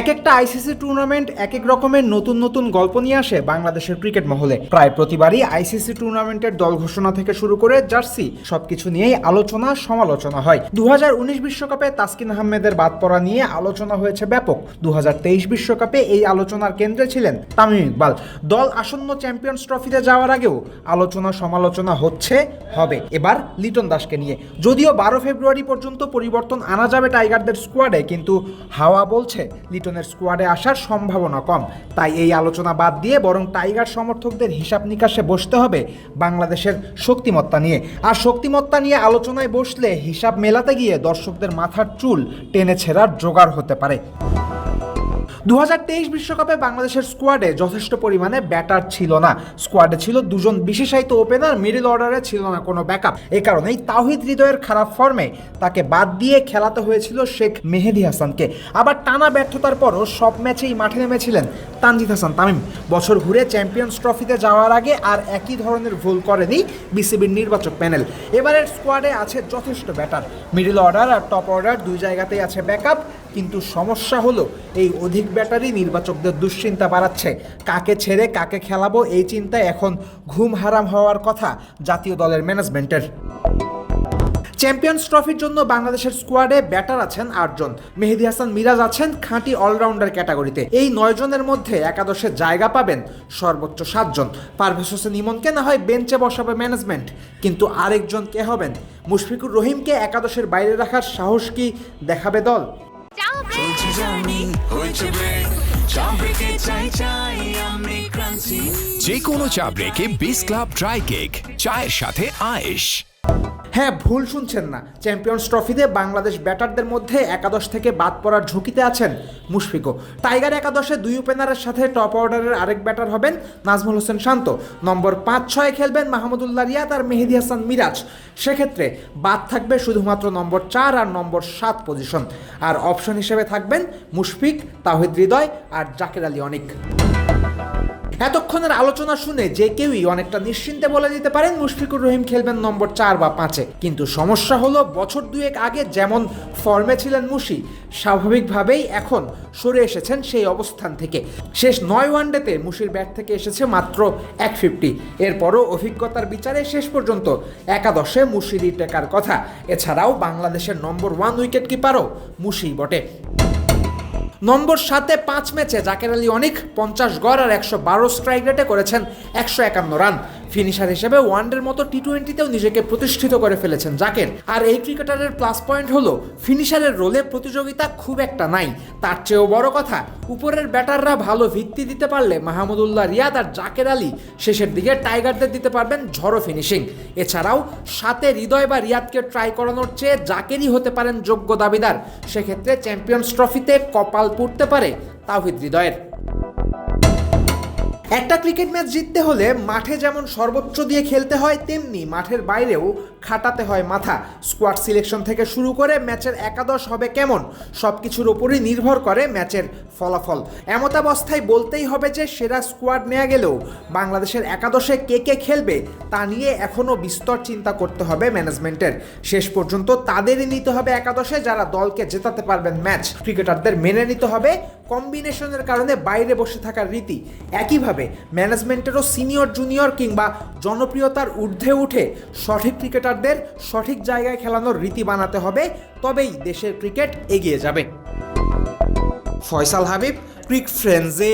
এক একটা ICC tournament এক এক রকমের নতুন নতুন গল্প নিয়ে আসে বাংলাদেশের ক্রিকেট মহলে। প্রায় প্রতিবারই আইসিসি টুর্নামেন্টের দল ঘোষণা থেকে শুরু করে জার্সি, সবকিছু নিয়েই আলোচনা, সমালোচনা হয়। দু বিশ্বকাপে তাসকিন আহমেদের বাদ পড়া নিয়ে আলোচনা হয়েছে ব্যাপক। দু বিশ্বকাপে এই আলোচনার কেন্দ্রে ছিলেন তামিম ইকবাল। দল আসন্ন চ্যাম্পিয়ন্স ট্রফিতে যাওয়ার আগেও আলোচনা, সমালোচনা হচ্ছে, হবে। এবার লিটন দাসকে নিয়ে। যদিও বারো ফেব্রুয়ারি পর্যন্ত পরিবর্তন আনা যাবে টাইগারদের স্কোয়াডে, কিন্তু হাওয়া বলছে লিটনের স্কোয়াডে আসার সম্ভাবনা কম। তাই এই আলোচনা বাদ দিয়ে বরং টাইগার সমর্থকদের হিসাব নিকাশে বসতে হবে বাংলাদেশের শক্তিমত্তা নিয়ে। আর শক্তিমত্তা নিয়ে আলোচনায় বসলে হিসাব মেলাতে গিয়ে দর্শকদের মাথার চুল টেনে ছেড়ার জোগাড় হতে পারে। দু বিশ্বকাপে বাংলাদেশের স্কোয়াডে যথেষ্ট পরিমাণে ব্যাটার ছিল না। স্কোয়াডে ছিল দুজন বিশেষায়িত ওপেনার মিডিল অর্ডারে ছিল না কোনো ব্যাকআপ এ কারণেই তাহিদ হৃদয়ের খারাপ ফর্মে তাকে বাদ দিয়ে খেলাতে হয়েছিল শেখ মেহেদি হাসানকে। আবার টানা ব্যর্থতার পরও সব ম্যাচেই মাঠে নেমেছিলেন তানজিদ হাসান, তামিম। বছর ঘুরে চ্যাম্পিয়ন্স ট্রফিতে যাওয়ার আগে আর একই ধরনের ভুল করেনি বিসিবির নির্বাচক প্যানেল। এবারের স্কোয়াডে আছে যথেষ্ট ব্যাটার মিডল অর্ডার আর টপ অর্ডার দুই জায়গাতেই আছে ব্যাকআপ কিন্তু সমস্যা হলো, এই অধিক ব্যাটারি নির্বাচকদের দুশ্চিন্তা বাড়াচ্ছে। কাকে ছেড়ে কাকে খেলাবো এই চিন্তায় এখন ঘুম হারাম হওয়ার কথা জাতীয় দলের ম্যানেজমেন্টের চ্যাম্পিয়ন্স ট্রফির জন্য বাংলাদেশের স্কোয়াডে ব্যাটার আছেন আটজন। মেহেদি হাসান মিরাজ আছেন খাঁটি অলরাউন্ডার ক্যাটাগরিতে। এই নয় জনের মধ্যে একাদশে জায়গা পাবেন সর্বোচ্চ সাতজন। পারভেজ হোসেন ইমনকে না হয় বেঞ্চে বসাবে ম্যানেজমেন্ট কিন্তু আরেকজন কে হবেন? মুশফিকুর রহিমকে একাদশের বাইরে রাখার সাহস কি দেখাবে দল? যে কোনো চা ব্রেকে বিস ক্লাব ড্রাই কেক চায়ের সাথে আয়েশ। হ্যাঁ ভুল শুনছেন না। চ্যাম্পিয়ন্স ট্রফিতে বাংলাদেশ ব্যাটারদের মধ্যে একাদশ থেকে বাদ পড়ার ঝুঁকিতে আছেন মুশফিকও। টাইগার একাদশে দুই ওপেনারের সাথে টপ অর্ডারের আরেক ব্যাটার হবেন নাজমুল হোসেন শান্ত। নম্বর পাঁচ ছয়ে খেলবেন মাহমুদুল্লাহ রিয়াদ আর মেহেদি হাসান মিরাজ। সেক্ষেত্রে বাদ থাকবে শুধুমাত্র নম্বর চার আর নম্বর সাত পজিশন। আর অপশন হিসেবে থাকবেন মুশফিক, তাহিদ হৃদয় আর জাকের আলী অনিক। এতক্ষণের আলোচনা শুনে যে কেউই অনেকটা নিশ্চিন্তে বলে দিতে পারেন, মুশফিকুর রহিম খেলবেন নম্বর চার বা পাঁচে। কিন্তু সমস্যা হলো, বছর দুয়েক আগে যেমন ফর্মে ছিলেন মুশি, স্বাভাবিকভাবেই এখন সরে এসেছেন সেই অবস্থান থেকে। শেষ নয় ওয়ানডেতে মুশির ব্যাট থেকে এসেছে মাত্র এক ফিফটি। এরপরও অভিজ্ঞতার বিচারে শেষ পর্যন্ত একাদশে মুশিরই টেকার কথা। এছাড়াও বাংলাদেশের নম্বর ওয়ান উইকেট কিপারও মুশিই বটে। নম্বর সাতে পাঁচ ম্যাচে জাকের আলী অনেক, পঞ্চাশ গড় আর একশো বারো স্ট্রাইক রেটে করেছেন একশো একান্ন রান। ফিনিশার হিসেবে ওয়ানডের মতো টি টোয়েন্টিতেও নিজেকে প্রতিষ্ঠিত করে ফেলেছেন জাকের। আর এই ক্রিকেটারের প্লাস পয়েন্ট হলো ফিনিশারের রোলে প্রতিযোগিতা খুব একটা নাই। তার চেয়েও বড় কথা, উপরের ব্যাটাররা ভালো ভিত্তি দিতে পারলে মাহমুদুল্লাহ রিয়াদ আর জাকের আলী শেষের দিকে টাইগারদের দিতে পারবেন ঝড়ো ফিনিশিং এছাড়াও, সাথে হৃদয় বা রিয়াদকে ট্রাই করানোর চেয়ে জাকেরই হতে পারেন যোগ্য দাবিদার। সেক্ষেত্রে চ্যাম্পিয়ন্স ট্রফিতে কপাল পুড়তে পারে তাওহিদ হৃদয়ের। একটা ক্রিকেট ম্যাচ জিততে হলে মাঠে যেমন সর্বোচ্চ দিয়ে খেলতে হয়, তেমনি মাঠের বাইরেও খাটাতে হয় মাথা। স্কোয়াড সিলেকশন থেকে শুরু করে ম্যাচের একাদশ হবে কেমন? সব কিছুর ওপরই নির্ভর করে ম্যাচের ফলাফল। এমতাবস্থায় বলতেই হবে যে, সেরা স্কোয়াড নেওয়া গেলেও বাংলাদেশের একাদশে কে কে খেলবে তা নিয়ে এখনও বিস্তর চিন্তা করতে হবে ম্যানেজমেন্টের। শেষ পর্যন্ত তাদেরই নিতে হবে একাদশে, যারা দলকে জেতাতে পারবেন ম্যাচ। ক্রিকেটারদের মেনে নিতে হবে। কম্বিনেশনের কারণে বাইরে বসে থাকার রীতি একইভাবে ম্যানেজমেন্টেরও সিনিয়র জুনিয়র কিংবা জনপ্রিয়তার ঊর্ধ্বে উঠে সঠিক ক্রিকেটারদের সঠিক জায়গায় খেলানোর রীতি বানাতে হবে, তবেই দেশের ক্রিকেট এগিয়ে যাবে। ফয়সাল হাবিব, ক্রিক ফ্রেন্ডসে।